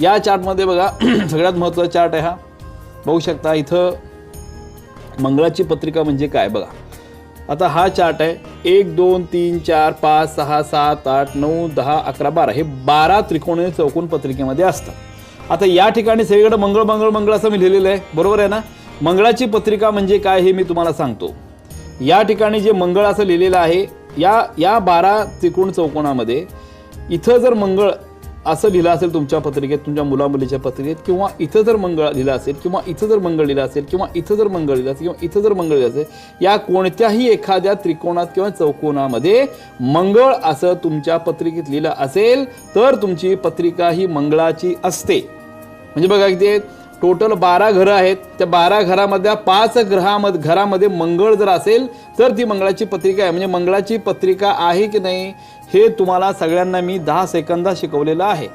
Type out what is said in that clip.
या चार्टमध्ये बघा सगळ्यात महत्त्वाचा चार्ट आहे हा. बघू शकता इथं मंगळाची पत्रिका म्हणजे काय बघा. आता हा चार्ट आहे एक दोन तीन चार पाच सहा सात आठ नऊ दहा अकरा बारा. हे बारा त्रिकोण चौकोन पत्रिकेमध्ये असतात आता या ठिकाणी सगळीकडे मंगळ मंगळ मंगळ असं मी लिहिलेलं आहे. बरोबर आहे ना? मंगळाची पत्रिका म्हणजे काय हे मी तुम्हाला सांगतो. या ठिकाणी जे मंगळ असं लिहिलेलं आहे या या बारा त्रिकोण चौकोनामध्ये इथं जर मंगळ असं लिहिलं असेल तुमच्या पत्रिकेत तुमच्या मुलामुलीच्या पत्रिकेत किंवा इथं जर मंगळ लिहिलं असेल किंवा इथं जर मंगळ लिहिलं असेल किंवा इथं जर मंगळ लिहिलं असेल किंवा इथं जर मंगळ लिहिलं असेल या कोणत्याही एखाद्या त्रिकोणात किंवा चौकोनामध्ये मंगळ असं तुमच्या पत्रिकेत लिहिलं असेल तर तुमची पत्रिका ही मंगळाची असते. म्हणजे बघा किती टोटल बारा घरं आहेत. त्या बारा घरामधल्या पाच ग्रहामध्ये घरामध्ये मंगळ जर असेल तर ती मंगळाची पत्रिका आहे. म्हणजे मंगळाची पत्रिका आहे की नाही हे तुम्हाला सगळ्यांना मी दहा सेकंदात शिकवलेलं आहे.